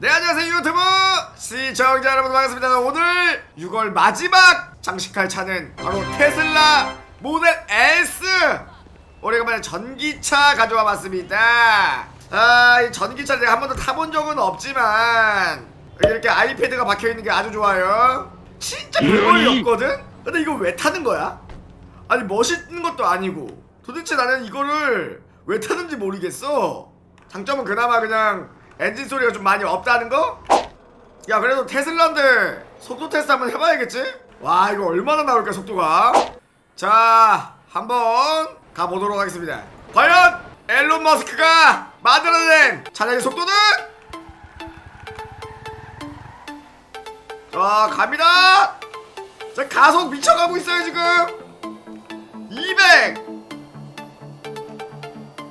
네 안녕하세요 유튜브! 시청자 여러분 반갑습니다. 오늘 6월 마지막 장식할 차는 바로 테슬라 모델 S! 오래간만에 전기차 가져와 봤습니다. 아이 전기차 내가 한 번도 타본 적은 없지만 이렇게 아이패드가 박혀있는 게 아주 좋아요. 진짜 별볼이 없거든? 근데 이거 왜 타는 거야? 아니 멋있는 것도 아니고. 도대체 나는 이거를 왜 타는지 모르겠어. 장점은 그나마 그냥 엔진 소리가 좀 많이 없다는 거? 야 그래도 테슬라인데 속도 테스트 한번 해봐야겠지? 와 이거 얼마나 나올까 속도가 자 한번 가보도록 하겠습니다 과연 앨런 머스크가 만들어낸 차량의 속도는? 자 갑니다 자 가속 미쳐가고 있어요 지금 200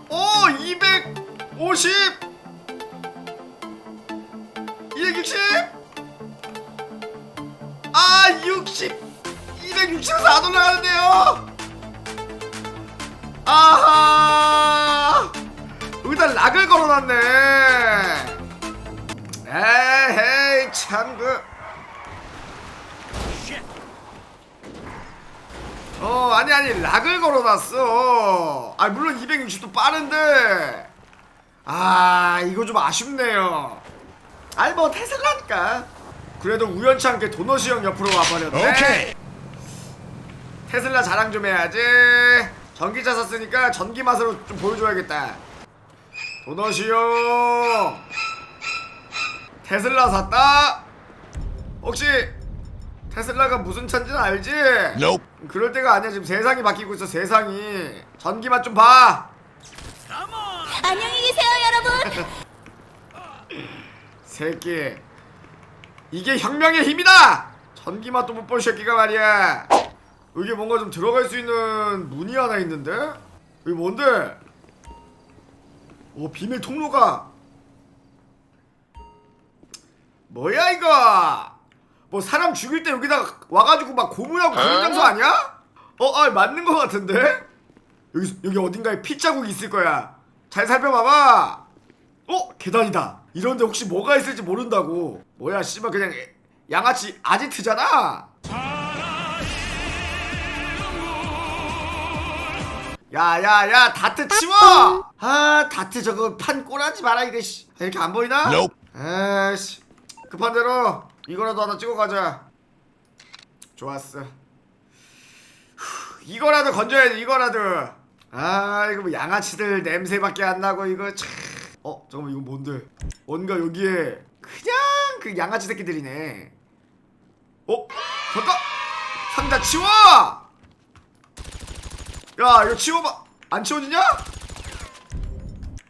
오! 250 260 아! 60 260에서 안 올라가는데요? 아하! 여기다 락을 걸어놨네. 에헤이 참 그. 어 아니 아니 락을 걸어놨어. 아 물론 260도 빠른데. 아 이거 좀 아쉽네요 아니 뭐 테슬라니까 그래도 우연치 않게 도너시 형 옆으로 와버렸네 오케이. 테슬라 자랑 좀 해야지 전기차 샀으니까 전기 맛으로 좀 보여줘야겠다 도너시 형 테슬라 샀다 혹시 테슬라가 무슨 차인지는 알지? Nope. 그럴 때가 아니야 지금 세상이 바뀌고 있어 세상이 전기 맛 좀 봐. 안녕히 계세요, 여러분. 새끼 이게 혁명의 힘이다. 전기 맛도 못본 새끼가 말이야. 여기 뭔가 좀 들어갈 수 있는 문이 하나 있는데 여기 뭔데? 오 비밀 통로가 뭐야 이거? 뭐 사람 죽일 때 여기다가 와가지고 막 고문하고 그런 장소 아니야? 어, 아 맞는 것 같은데? 여기 여기 어딘가에 피 자국이 있을 거야. 잘 살펴봐봐. 어 계단이다. 이런데 혹시 뭐가 있을지 모른다고. 뭐야 씨발 그냥 애- 양아치 아지트잖아. 야야야 다트 치워. 아 다트 저거 판 꼬라지 마라 이거 씨. 아, 이렇게 안 보이나? Nope. 에이씨 급한 대로 이거라도 하나 찍어 가자. 좋았어. 후, 이거라도 건져야지 이거라도. 아 이거 뭐 양아치들 냄새밖에 안 나고 이거 참. 어 잠깐만 이거 뭔데? 뭔가 여기에 그냥 그 양아치 새끼들이네. 어 잠깐 상자 치워. 야 이거 치워봐. 안 치워지냐?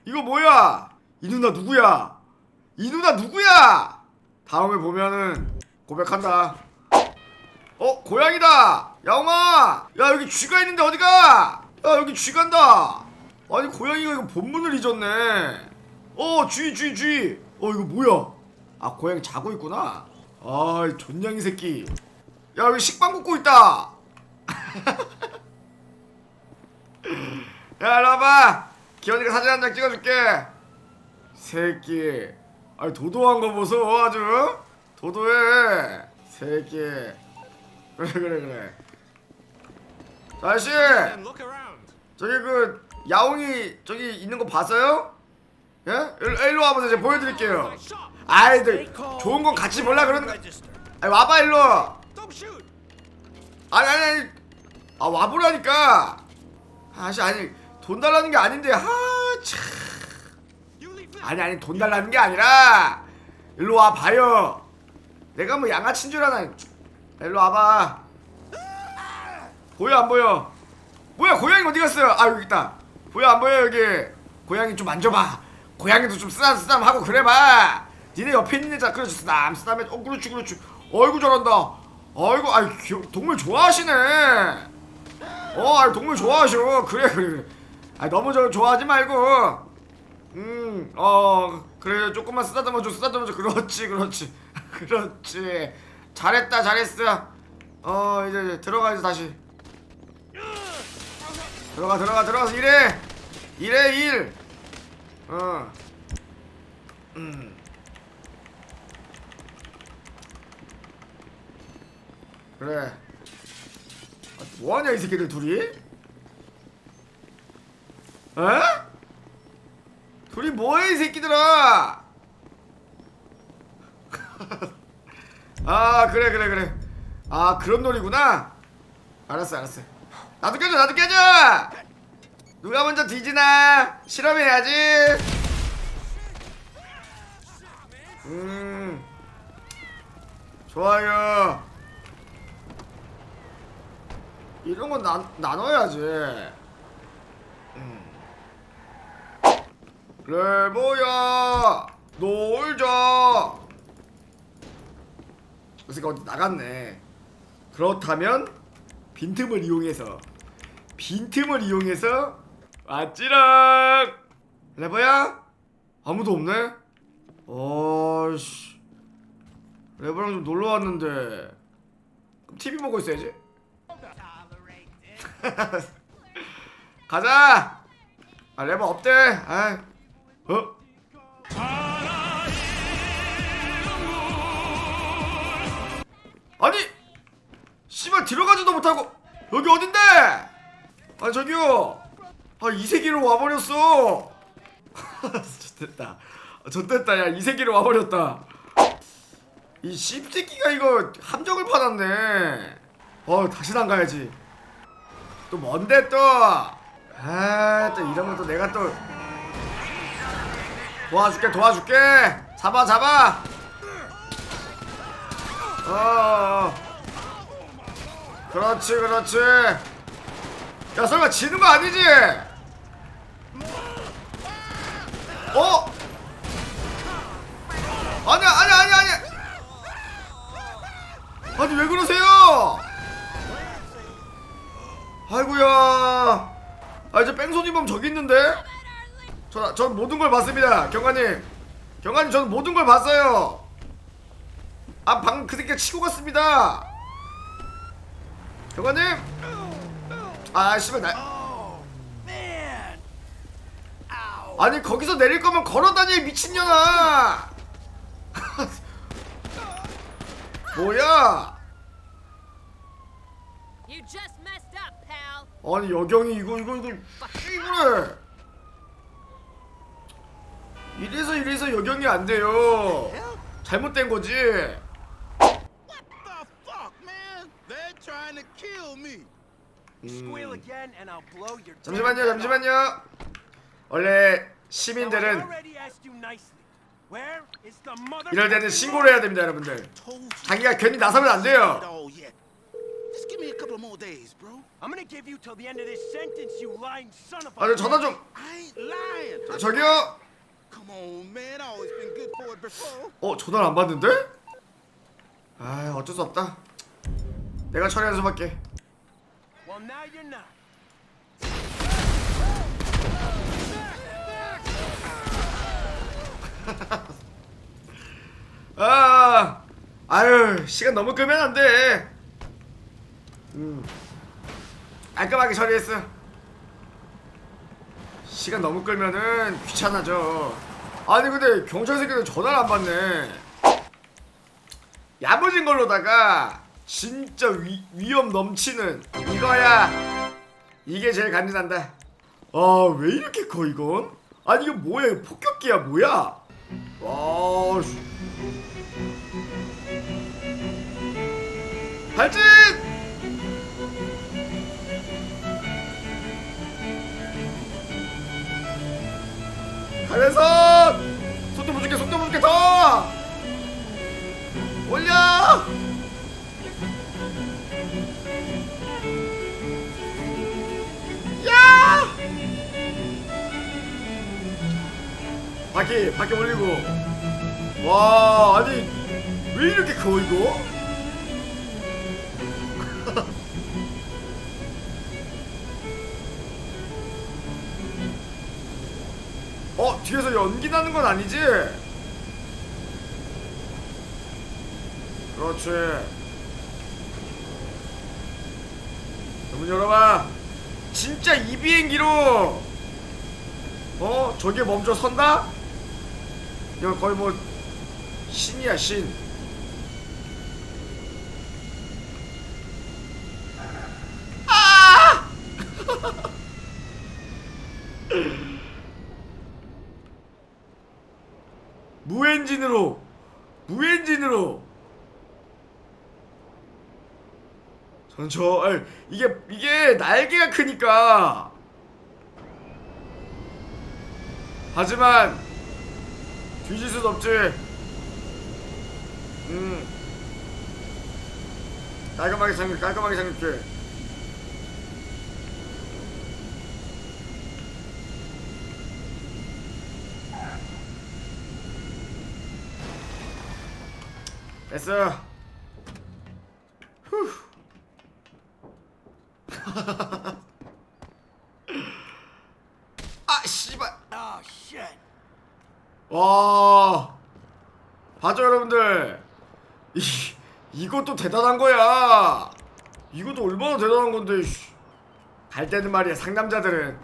이거 뭐야? 이 누나 누구야? 이 누나 누구야? 다음에 보면은 고백한다. 어 고양이다. 야옹아. 야 여기 쥐가 있는데 어디가? 야 여기 쥐 간다. 아니 고양이가 이거 본문을 잊었네. 어 쥐 쥐 쥐. 어 이거 뭐야? 아 고양이 자고 있구나. 아이 존냥이 새끼. 야 여기 식빵 굽고 있다. 야 와봐. 기현이가 사진 한 장 찍어줄게. 새끼. 아니 도도한 거 보소 아주 도도해. 새끼. 그래 그래 그래. 자, 아저씨 저기 그 야옹이 저기 있는 거 봤어요? 예? 일로, 일로 와보세요 제가 보여드릴게요. 아이들 좋은 건 같이 몰라 그러는 거. 아니 와봐 일로. 아니 아니 아니. 아 와보라니까. 아씨 아니 돈 달라는 게 아닌데 하 참. 아니 아니 돈 달라는 게 아니라 일로 와 봐요. 내가 뭐 양아치인 줄 아나. 일로 와봐. 보여 안 보여? 뭐야 고양이 어디 갔어요? 아 여기 있다. 보여 안 보여 여기? 고양이 좀 만져봐. 고양이도 좀 쓰담 쓰담 하고 그래봐. 니네 옆에 있는 여자 그렇지 쓰담 쓰담해. 어 그렇지 그렇지. 어이구 잘한다. 어이구 아이 귀여, 동물 좋아하시네. 어, 아, 동물 좋아하셔. 그래, 그래, 그래. 아, 너무 저 좋아하지 말고. 음, 어, 그래, 조금만 쓰다듬어줘, 쓰다듬어줘. 그렇지, 그렇지, 그렇지. 잘했다, 잘했어. 어, 이제, 이제 들어가야지 다시. 들어가, 들어가, 들어가서 일해. 일해, 일. 어. 음. 그래. 아, 뭐하냐 이 새끼들 둘이? 에? 둘이 뭐해 이 새끼들아? 아 그래 그래 그래. 아 그런 놀이구나. 알았어 알았어. 나도 깨져 나도 깨져. 누가 먼저 뒤지나? 실험해야지. 음. 좋아요. 이런 건 나, 나눠야지. 음. 레보야? 놀자. 그래서 어디 나갔네. 그렇다면 빈틈을 이용해서 빈틈을 이용해서 왔지랑! 레버야? 아무도 없네? 어씨. 레버랑 좀 놀러 왔는데. 그럼 TV 보고 있어야지. 가자! 아 레버 없대. 아 어? 아니! 씨발 들어가지도 못하고. 여기 어딘데? 아 저기요 아 이 세계로 와버렸어. 좋됐다. 좋됐다 야 이 세계로 와버렸다. 이 씹새끼가 이거 함정을 파놨네. 어 다시 안 가야지. 또 뭔데 또 아또 이러면 또 내가 또 도와줄게 도와줄게. 잡아 잡아. 어, 어. 그렇지 그렇지. 야 설마 지는 거 아니지 어? 아니야 아니야 아니야 아니야. 아니 왜 그러세요? 아이고야. 아 이제 뺑소니범 저기 있는데? 저, 전 모든 걸 봤습니다 경관님. 경관님 저는 모든 걸 봤어요. 아 방금 그 새끼가 치고 갔습니다. 경관님? 아 씨발 나 아니 거기서 내릴 거면 걸어다니 미친년아 뭐야 You just messed up, pal. 아니 여경이 이거 이거 이거 씨부래 이래서 이래서 여경이 안 돼요 잘못된 거지 the fuck, man? They're trying to kill me. Squeal 음, again and I'll blow your 잠시만요. 잠시만요 원래 시민들은? 이럴 때는 신고를 해야 됩니다 여러분들. 자기가 괜히 나서면 안 돼요 Oh. 아저 전화 좀. 저- 저기요. 어 전화를 안 받는데? 아 어쩔 수 없다 내가 처리하는 수밖에 Well, now you're not. 아, 아유, 시간 너무 끄면 안 돼. 음, 깔끔하게 처리했어. 시간 너무 끌면은 귀찮아져. 아니 근데 경찰 새끼들 전화를 안 받네. 야무진 걸로다가 진짜 위, 위험 넘치는 이거야. 이게 제일 간지난다. 아 왜 이렇게 커 이건? 아니 이거 뭐야? 이거 폭격기야 뭐야? 와. 씨. 발진! 가면서 속도 못 줄게 속도 못 줄게 더 올려 바퀴 바퀴 올리고. 와 아니 왜 이렇게 커 이거? 어 뒤에서 연기 나는 건 아니지? 그렇지. 문 열어봐. 진짜 이 비행기로. 어 저게 멈춰 선다? 이거 거의 뭐 신이야 신. 아! 무엔진으로 무엔진으로. 저는 저 이게 이게 날개가 크니까. 하지만 뒤질 순 없지. 음. 깔끔하게 상륙 깔끔하게 상륙해 됐어. 후 아 씨발 Oh shit. 와 봐줘 여러분들. 이 이것도 대단한 거야. 이것도 얼마나 대단한 건데 씨. 갈 때는 말이야 상남자들은.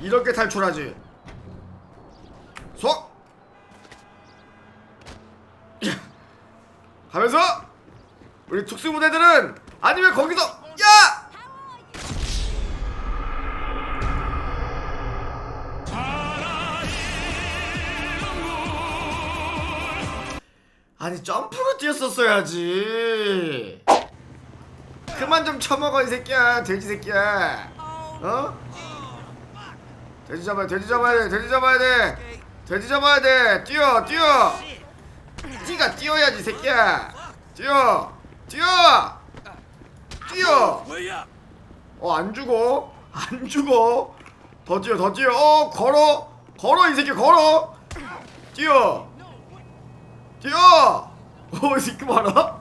이렇게 탈출하지. 속 야. 가면서 우리 특수부대들은 아니면 거기서 야 아니 점프로 뛰었었어야지. 그만 좀 쳐먹어 이 새끼야. 돼지 새끼야. 어? 돼지 잡아야 돼지 잡아야 돼 돼지 잡아야 돼. 돼지 잡아야 돼. 뛰어 뛰어. 뛰가 뛰어야지 이 새끼야. 뛰어 뛰어. 뛰어. 어 안 죽어. 안 죽어. 더 뛰어 더 뛰어. 어 걸어. 걸어 이 새끼 걸어. 뛰어 뛰어! 어이 새끼 봐라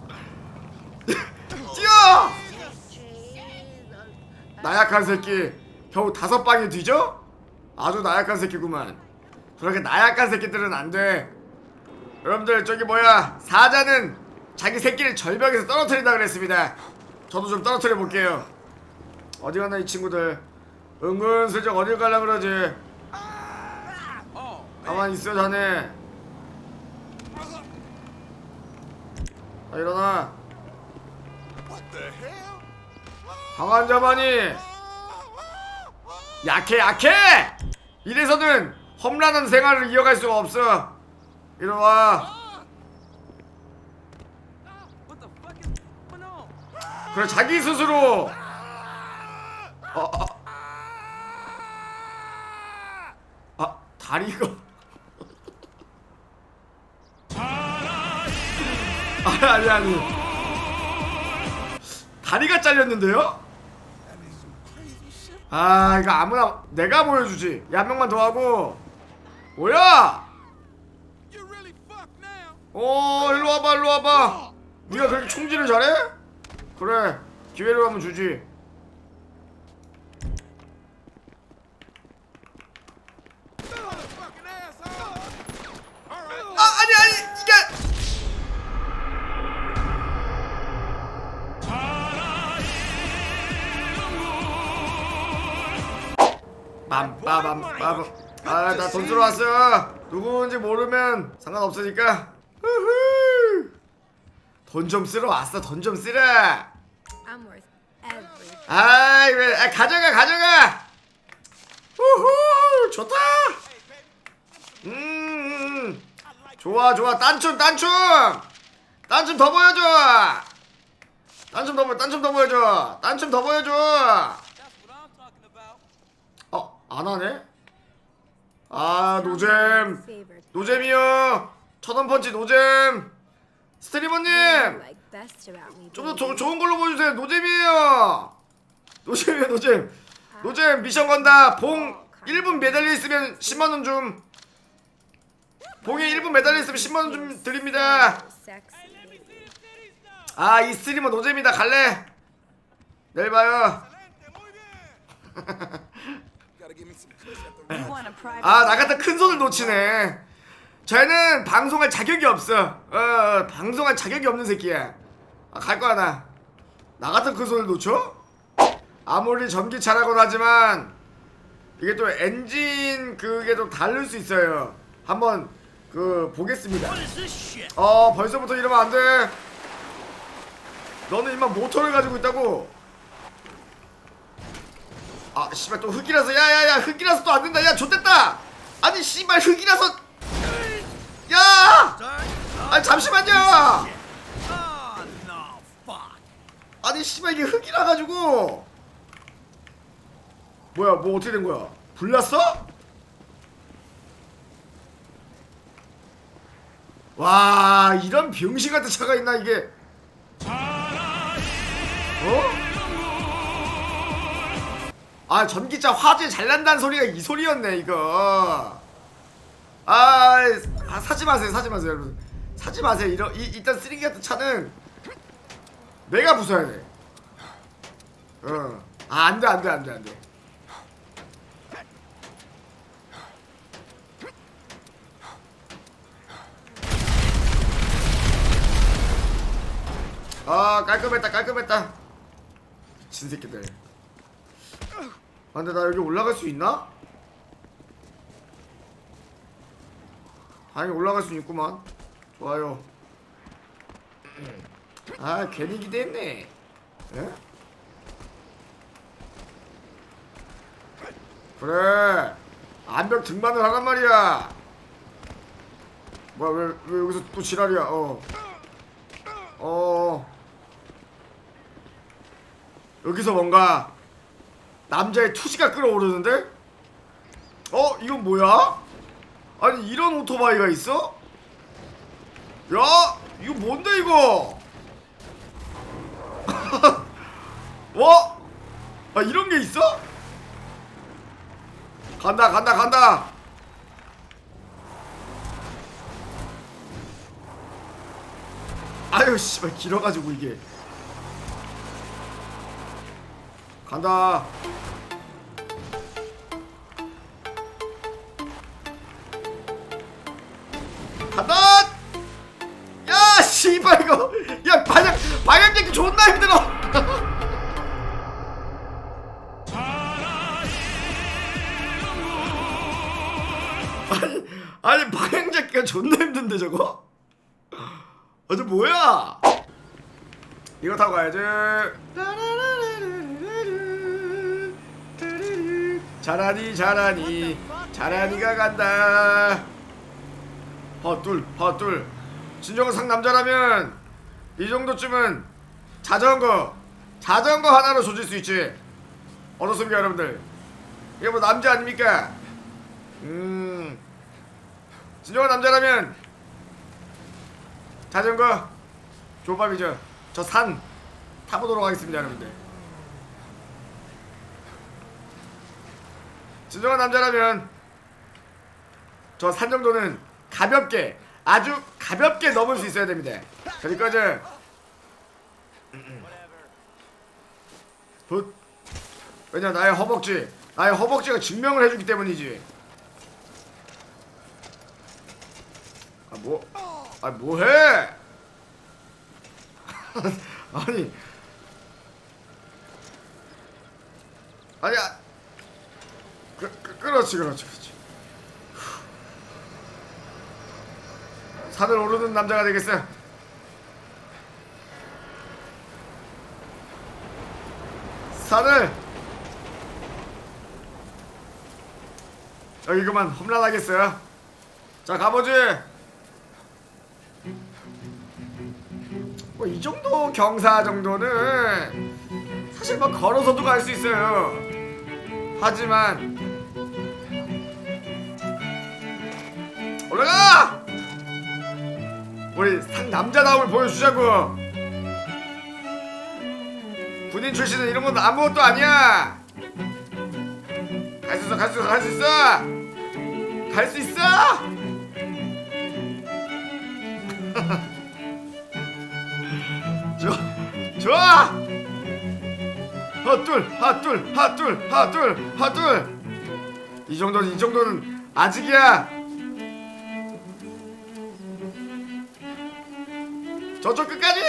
뛰어! 나약한 새끼. 겨우 다섯 방에 뒤져? 아주 나약한 새끼구만. 그렇게 나약한 새끼들은 안 돼. 여러분들 저기 뭐야? 사자는 자기 새끼를 절벽에서 떨어뜨린다 그랬습니다. 저도 좀 떨어뜨려 볼게요. 어디 갔나 이 친구들? 은근슬쩍 어딜 가려 그러지? 가만히 있어 자네 자 일어나 the hell? 강한 자만이 약해 약해 이래서는 험난한 생활을 이어갈 수가 없어 일어나? 그래 자기 스스로 어, 어. 아 다리가 아니 아니 아니 다리가 잘렸는데요? 아 이거 아무나 내가 보여주지 야, 한 명만 더 하고 뭐야. 어 일로 와봐 일로 와봐 네가 그렇게 총질을 잘해? 그래 기회를 한번 주지 빰빠밤빠밤 아나 돈 주러 왔어 누구인지 모르면 상관없으니까. 돈 좀 쓰러 왔어 돈 좀 쓰러 아이 왜 아, 가져가 가져가. 우후 좋다. 음, 음 좋아 좋아. 딴춤 딴춤. 딴춤 더 보여줘. 딴춤 더 보여 딴춤 더 보여줘. 딴춤 더 보여줘. 어 안 하네 아 노잼. 노잼이요. 천원 펀치 노잼. 스트리머님? 좀 더? 좋은 걸로 보여주세요. 노잼이에요. 노잼이에요 노잼. 노잼 미션 건다. 봉 1분 매달려 있으면 10만원 좀. 봉에 1분 매달려 있으면 10만원 좀 드립니다. 아 이 스트리머 노잼이다. 갈래? 내일 봐요 아 나 같은 큰 손을 놓치네. 쟤는 방송할 자격이 없어. 어 방송할 자격이 없는 새끼야. 아, 갈 거야 나. 나 같은 큰 손을 놓쳐? 아무리 전기차라고는 하지만 이게 또 엔진 그게 좀 다를 수 있어요. 한번 그 보겠습니다? 어 벌써부터 이러면 안 돼. 너는 임마 모터를 가지고 있다고 아 씨발 또 흙이라서 야야야 흙이라서 또 안 된다 야 좋댔다 아니 씨발 흙이라서 야 Sorry. 아 잠시만요. 아니 씨발 이게 흙이라 가지고 뭐야 뭐 어떻게 된 거야 불났어? 와 이런 병신 같은 차가 있나 이게 아 전기차 화재 잘 난다는 소리가 이 소리였네 이거 아, 아 사지 마세요 사지 마세요 여러분 사지 마세요 이런 이, 일단 쓰레기 같은 차는 내가 부숴야 돼 어. 아, 안 돼, 안 돼, 안 돼, 안 돼. 아, 깔끔했다, 깔끔했다. 미친 새끼들. 아, 근데 나 여기 올라갈 수 있나? 당연히 올라갈 수 있구만. 좋아요. 아, 괜히 기대했네. 예? 그래 암벽 등반을 하란 말이야 뭐야 왜, 왜 여기서 또 지랄이야 어 어. 여기서 뭔가 남자의 투지가 끌어오르는데? 어? 이건 뭐야? 아니 이런 오토바이가 있어? 야 이거 뭔데 이거 어? 아 이런 게 있어? 간다 간다 간다 아유 씨발 길어가지고 이게 간다 간다 야 씨발 이거 야 방향 방향 잡기 존나 힘들어 아니, 방향 잡기가 존나 힘든데 저거? 어저 뭐야? 이거 타고 가야지. 잘하니 잘하니 잘하니가 간다. 헛둘 헛둘 진정상 남자라면 이 정도쯤은 자전거 자전거 하나로 조질 수 있지. 어떻습니까 여러분들? 이게 뭐 남자 아닙니까? 음 진정한 남자라면 자전거 조밥이죠 저 산 타보도록 하겠습니다 여러분들 진정한 남자라면 저 산 정도는 가볍게 아주 가볍게 넘을 수 있어야 됩니다 그러니까 저 붓. 왜냐 나의 허벅지 나의 허벅지가 증명을 해주기 때문이지 아 뭐? 아 뭐해? 아니 아니야 그, 그, 그렇지 그렇지 그렇지. 산을 오르는 남자가 되겠어. 산을. 여기 그만 험난하겠어요. 자 가보지. 뭐 이 정도 경사 정도는 사실 뭐 걸어서도 갈 수 있어요. 하지만 우리 상 남자다움을 보여주자고. 군인 출신은 이런 건 아무것도 아니야. 갈 수 있어, 갈 수 있어, 갈 수 있어. 갈 수 있어. 좋아 좋아 핫둘 핫둘 핫둘 핫둘 핫둘 이 정도는 이 정도는 아직이야 저쪽 끝까지?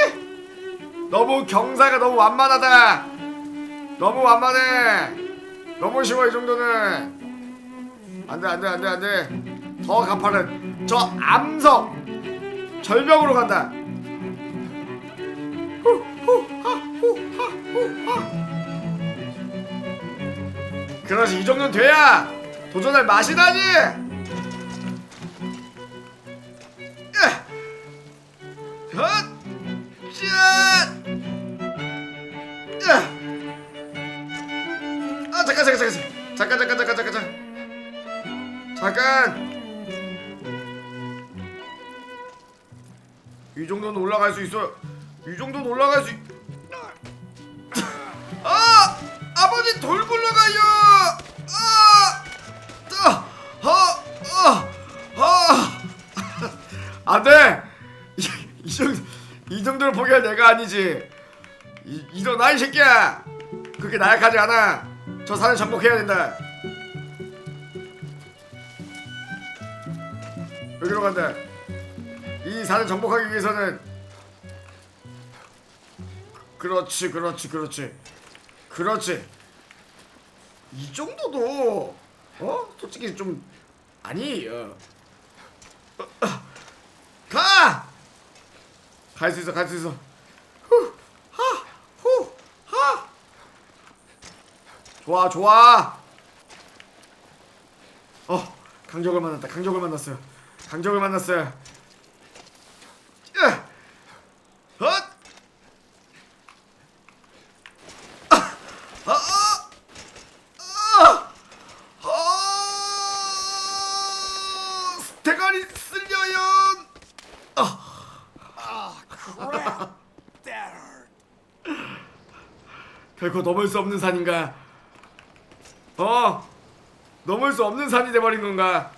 너무 경사가 너무 완만하다. 너무 완만해. 너무 쉬워 이 정도는. 안돼 안돼 안돼 안돼. 더 가파른. 저 암석. 절벽으로 간다. 그렇지 이 정도는 돼야 도전할 맛이 나지 정도는 올라갈 수 있어요 이 정도는 올라갈 수 있... 아! 아버지 돌 굴러가요 아! 아! 아! 아! 아! 안 돼 이, 이 정도 이 정도로 포기할 내가 아니지 이, 일어나 이 새끼야 그렇게 나약하지 않아 저 산을 정복해야 된다 여기로 간다 이 산을 정복하기 위해서는 그렇지 그렇지 그렇지 그렇지 이 정도도 어 솔직히 좀 아니에요 가! 갈 수 있어, 갈 수 있어. 후, 하, 후, 하. 좋아, 좋아. 어, 강적을 만났다. 강적을 만났어요. 강적을 만났어요. 야, 헛. 아, 아, 아, 아, 아, 대가리 쓸려요. 아. Crap! that hurt. 결코 넘을 수 없는 산인가? 어? 넘을 수 없는 산이 돼버린 건가?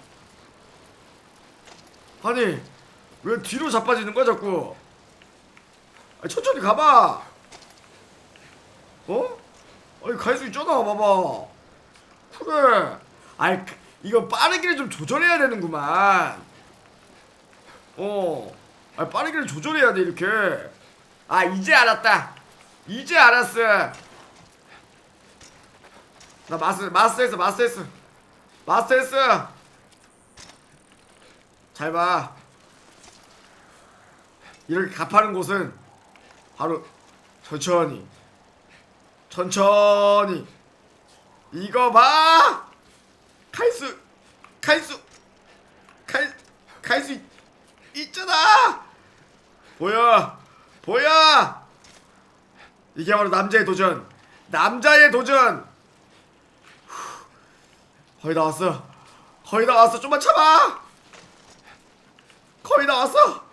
아니 왜 뒤로 자빠지는 거야 자꾸? 아니, 천천히 가봐. 어? 아니 갈 수 있잖아 봐봐. 그래. 아이 그- 이거 빠르기를 좀 조절해야 되는구만. 어. 아 빠르기를 조절해야 돼 이렇게. 아 이제 알았다. 이제 알았어. 나 마스 마스터했어 마스터했어 마스터했어. 잘 봐. 이렇게 가파른 곳은 바로 천천히 천천히 이거 봐. 갈수 갈수 갈갈수 있잖아. 보여 보여. 이게 바로 남자의 도전. 남자의 도전. 후, 거의 다 왔어. 거의 다 왔어. 좀만 참아. 거의 다 왔어.